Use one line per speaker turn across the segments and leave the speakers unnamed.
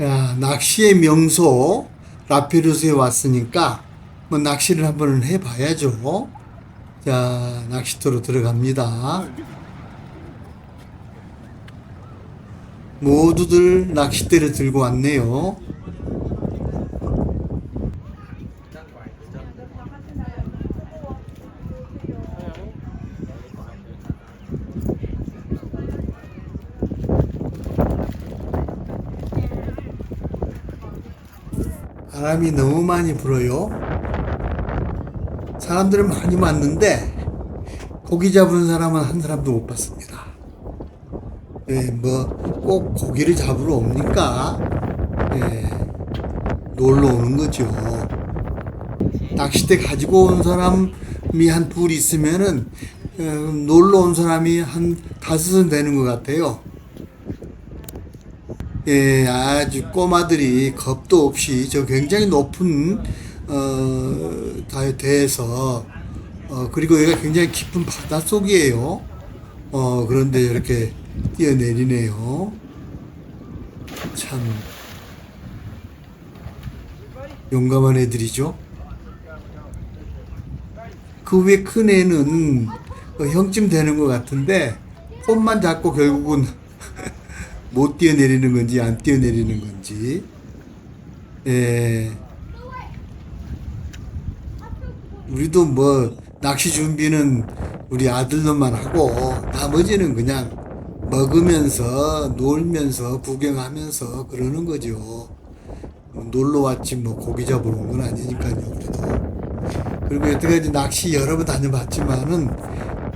야, 낚시의 명소 라페루스에 왔으니까 뭐 낚시를 한번 해봐야죠. 자, 낚시터로 들어갑니다. 모두들 낚싯대를 들고 왔네요. 바람이 너무 많이 불어요. 사람들은 많이 왔는데 고기 잡은 사람은 한 사람도 못 봤습니다. 예, 뭐꼭 고기를 잡으러 옵니까? 예, 놀러 오는 거죠. 낚싯대 가지고 온 사람이 한 둘 있으면은 어, 놀러 온 사람이 한 다섯은 되는 것 같아요. 예, 아주 꼬마들이 겁도 없이 저 굉장히 높은 어, 다- 대에서 어, 그리고 여기가 굉장히 깊은 바닷속이에요. 어, 그런데 이렇게 뛰어내리네요. 참 용감한 애들이죠. 그 위에 큰 애는 어, 형쯤 되는 것 같은데 손만 잡고 결국은 못 뛰어내리는 건지 안 뛰어내리는 건지. 예. 우리도 뭐 낚시 준비는 우리 아들들만 하고 나머지는 그냥 먹으면서 놀면서 구경하면서 그러는 거죠. 뭐 놀러 왔지 뭐 고기 잡으러 온 건 아니니까요 그래도. 그리고 여태까지 낚시 여러 번 다녀봤지만은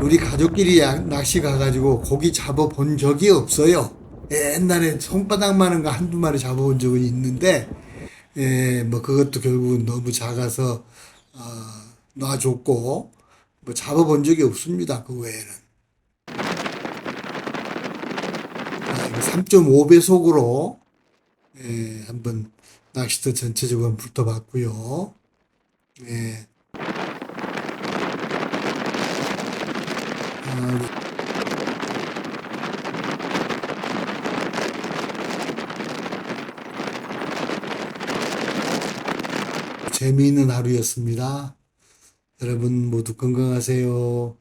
우리 가족끼리 야- 낚시 가가지고 고기 잡아 본 적이 없어요. 옛날에 손바닥만한 거 한두 마리 잡아본 적은 있는데, 예, 뭐 그것도 결국은 너무 작아서, 어, 놔줬고, 뭐 잡아본 적이 없습니다. 그 외에는. 3.5배속으로, 예, 한번 낚시터 전체적으로 붙어봤고요. 예. 아, 재미있는 하루였습니다. 여러분 모두 건강하세요.